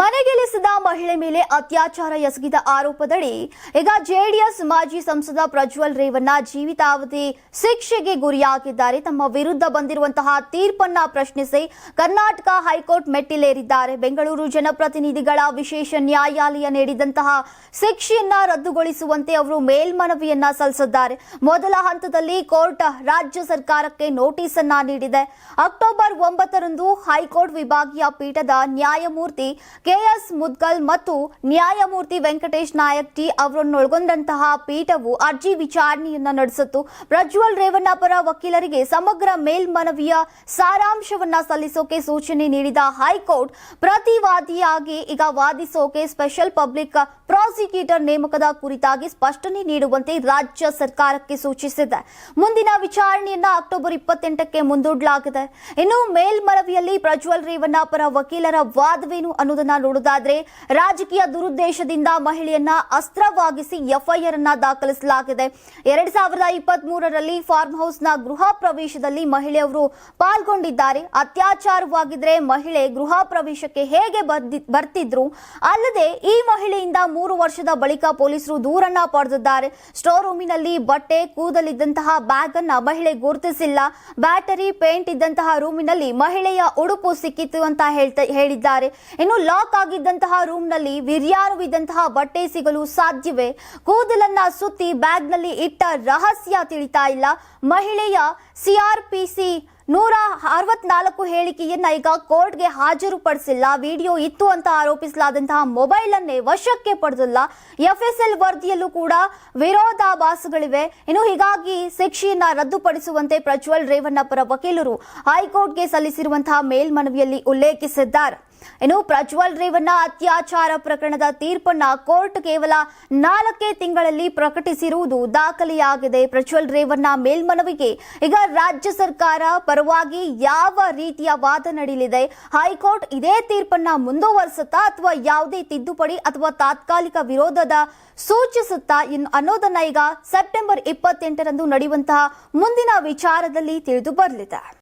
ಮನೆಗೆಲಿಸಿದ ಮಹಿಳೆ ಮೇಲೆ ಅತ್ಯಾಚಾರ ಎಸಗಿದ ಆರೋಪದಡಿ, ಈಗ ಜೆಡಿಎಸ್ ಮಾಜಿ ಸಂಸದ ಪ್ರಜ್ವಲ್ ರೇವಣ್ಣ ಜೀವಿತಾವಧಿ ಶಿಕ್ಷೆಗೆ ಗುರಿಯಾಗಿದ್ದಾರೆ. ತಮ್ಮ ವಿರುದ್ಧ ಬಂದಿರುವಂತಹ ತೀರ್ಪನ್ನ ಪ್ರಶ್ನಿಸಿ ಕರ್ನಾಟಕ ಹೈಕೋರ್ಟ್ ಮೆಟ್ಟಿಲೇರಿದ್ದಾರೆ. ಬೆಂಗಳೂರು ಜನಪ್ರತಿನಿಧಿಗಳ ವಿಶೇಷ ನ್ಯಾಯಾಲಯ ನೀಡಿದಂತಹ ಶಿಕ್ಷೆಯನ್ನ ರದ್ದುಗೊಳಿಸುವಂತೆ ಅವರು ಮೇಲ್ಮನವಿಯನ್ನ ಸಲ್ಲಿಸಿದ್ದಾರೆ. ಮೊದಲ ಹಂತದಲ್ಲಿ ಕೋರ್ಟ್ ರಾಜ್ಯ ಸರ್ಕಾರಕ್ಕೆ ನೋಟಿಸ್ ಅನ್ನ ನೀಡಿದೆ. ಅಕ್ಟೋಬರ್ ಒಂಬತ್ತರಂದು ಹೈಕೋರ್ಟ್ ವಿಭಾಗೀಯ ಪೀಠದ ನ್ಯಾಯಮೂರ್ತಿ ಕೆಎಸ್ ಮುದ್ಗಲ್ ಮತ್ತು ನ್ಯಾಯಮೂರ್ತಿ ವೆಂಕಟೇಶ್ ನಾಯಕ್ ಟಿ ಅವರನ್ನೊಳಗೊಂಡಂತಹ ಪೀಠವು ಅರ್ಜಿ ವಿಚಾರಣೆಯನ್ನ ನಡೆಸಿತ್ತು. ಪ್ರಜ್ವಲ್ ರೇವಣ್ಣ ಪರ ವಕೀಲರಿಗೆ ಸಮಗ್ರ ಮೇಲ್ಮನವಿಯ ಸಾರಾಂಶವನ್ನ ಸಲ್ಲಿಸೋಕೆ ಸೂಚನೆ ನೀಡಿದ ಹೈಕೋರ್ಟ್ ಪ್ರತಿವಾದಿಯಾಗಿ ಈಗ ವಾದಿಸೋಕೆ ಸ್ಪೆಷಲ್ ಪಬ್ಲಿಕ್ ಪ್ರಾಸಿಕ್ಯೂಟರ್ ನೇಮಕದ ಕುರಿತಾಗಿ ಸ್ಪಷ್ಟನೆ ನೀಡುವಂತೆ ರಾಜ್ಯ ಸರ್ಕಾರಕ್ಕೆ ಸೂಚಿಸಿದೆ. ಮುಂದಿನ ವಿಚಾರಣೆಯನ್ನ ಅಕ್ಟೋಬರ್ ಇಪ್ಪತ್ತೆಂಟಕ್ಕೆ ಮುಂದೂಡಲಾಗಿದೆ. ಇನ್ನು ಮೇಲ್ಮನವಿಯಲ್ಲಿ ಪ್ರಜ್ವಲ್ ರೇವಣ್ಣ ಪರ ವಕೀಲರ ವಾದವೇನು ಅನ್ನೋದನ್ನ ನೋಡೋದಾದ್ರೆ ರಾಜಕೀಯ ದುರುದ್ದೇಶದಿಂದ ಮಹಿಳೆಯನ್ನ ಅಸ್ತ್ರವಾಗಿಸಿ ಎಫ್ಐಆರ್ ಅನ್ನ ದಾಖಲಿಸಲಾಗಿದೆ. ಎರಡ್ ಸಾವಿರದ ಇಪ್ಪತ್ತ್ ಮೂರರಲ್ಲಿ ಫಾರ್ಮ್ನ ಗೃಹ ಪ್ರವೇಶದಲ್ಲಿ ಮಹಿಳೆಯವರು ಪಾಲ್ಗೊಂಡಿದ್ದಾರೆ. ಅತ್ಯಾಚಾರವಾಗಿದ್ರೆ ಮಹಿಳೆ ಗೃಹ ಪ್ರವೇಶಕ್ಕೆ ಹೇಗೆ ಬರ್ತಿದ್ರು? ಅಲ್ಲದೆ ಈ ಮಹಿಳೆಯಿಂದ ಮೂರು ವರ್ಷದ ಬಳಿಕ ಪೊಲೀಸರು ದೂರನ್ನ ಪಡೆದಿದ್ದಾರೆ. ಸ್ಟೋರ್ ರೂಮಿನಲ್ಲಿ ಬಟ್ಟೆ, ಕೂದಲಿದ್ದಂತಹ ಬ್ಯಾಗ್ ಅನ್ನ ಮಹಿಳೆ ಗುರುತಿಸಿಲ್ಲ. ಬ್ಯಾಟರಿ ಪೇಂಟ್ ಇದ್ದಂತಹ ರೂಮಿನಲ್ಲಿ ಮಹಿಳೆಯ ಉಡುಪು ಸಿಕ್ಕಿತ್ತು ಅಂತ ಹೇಳ್ತಾ, ಹೇಳಿದ್ದಾರೆ. ಇನ್ನು ಲಾಕ್ ಆಗಿದ್ದಂತಹ ರೂಮ್ನಲ್ಲಿ ವಿರ್ಯಾನುವಿದ್ದಂತಹ ಬಟ್ಟೆ ಸಿಗಲು ಸಾಧ್ಯವೇ? ಕೂದಲನ್ನ ಸುತ್ತಿ ಬ್ಯಾಗ್ನಲ್ಲಿ ಇಟ್ಟ ರಹಸ್ಯ ತಿಳಿತಾ ಇಲ್ಲ. ಮಹಿಳೆಯ ಸಿಆರ್ಪಿಸಿ ನೂರ ಅರವತ್ನಾಲ್ಕು ಹೇಳಿಕೆಯನ್ನ ಈಗ ಕೋರ್ಟ್ಗೆ ಹಾಜರುಪಡಿಸಿಲ್ಲ. ವಿಡಿಯೋ ಇತ್ತು ಅಂತ ಆರೋಪಿಸಲಾದಂತಹ ಮೊಬೈಲ್ ಅನ್ನೇ ವಶಕ್ಕೆ ಪಡೆದಿಲ್ಲ. ಎಫ್ ಎಸ್ ಎಲ್ ವರದಿಯಲ್ಲೂ ಕೂಡ ವಿರೋಧಾಭಾಸಗಳಿವೆ. ಇನ್ನು ಹೀಗಾಗಿ ಶಿಕ್ಷೆಯನ್ನ ರದ್ದುಪಡಿಸುವಂತೆ ಪ್ರಜ್ವಲ್ ರೇವಣ್ಣ ಪರ ವಕೀಲರು ಹೈಕೋರ್ಟ್ಗೆ ಸಲ್ಲಿಸಿರುವಂತಹ ಮೇಲ್ಮನವಿಯಲ್ಲಿ ಉಲ್ಲೇಖಿಸಿದ್ದಾರೆ. ಇನ್ನು ಪ್ರಜ್ವಲ್ ರೇವಣ್ಣ ಅತ್ಯಾಚಾರ ಪ್ರಕರಣದ ತೀರ್ಪನ್ನ ಕೋರ್ಟ್ ಕೇವಲ ನಾಲ್ಕೇ ತಿಂಗಳಲ್ಲಿ ಪ್ರಕಟಿಸಿರುವುದು ದಾಖಲೆಯಾಗಿದೆ. ಪ್ರಜ್ವಲ್ ರೇವಣ್ಣ ಮೇಲ್ಮನವಿಗೆ ಈಗ ರಾಜ್ಯ ಸರ್ಕಾರ ಪರವಾಗಿ ಯಾವ ರೀತಿಯ ವಾದ ನಡೆಯಲಿದೆ ಹೈಕೋರ್ಟ್ ಇದೇ ತೀರ್ಪನ್ನ ಮುಂದುವರಿಸುತ್ತಾ ಅಥವಾ ಯಾವುದೇ ತಿದ್ದುಪಡಿ ಅಥವಾ ತಾತ್ಕಾಲಿಕ ವಿರೋಧದ ಸೂಚಿಸುತ್ತಾ ಅನ್ನೋದನ್ನ ಈಗ ಸೆಪ್ಟೆಂಬರ್ ಇಪ್ಪತ್ತೆಂಟರಂದು ನಡೆಯುವಂತಹ ಮುಂದಿನ ವಿಚಾರದಲ್ಲಿ ತಿಳಿದು ಬರಲಿದೆ.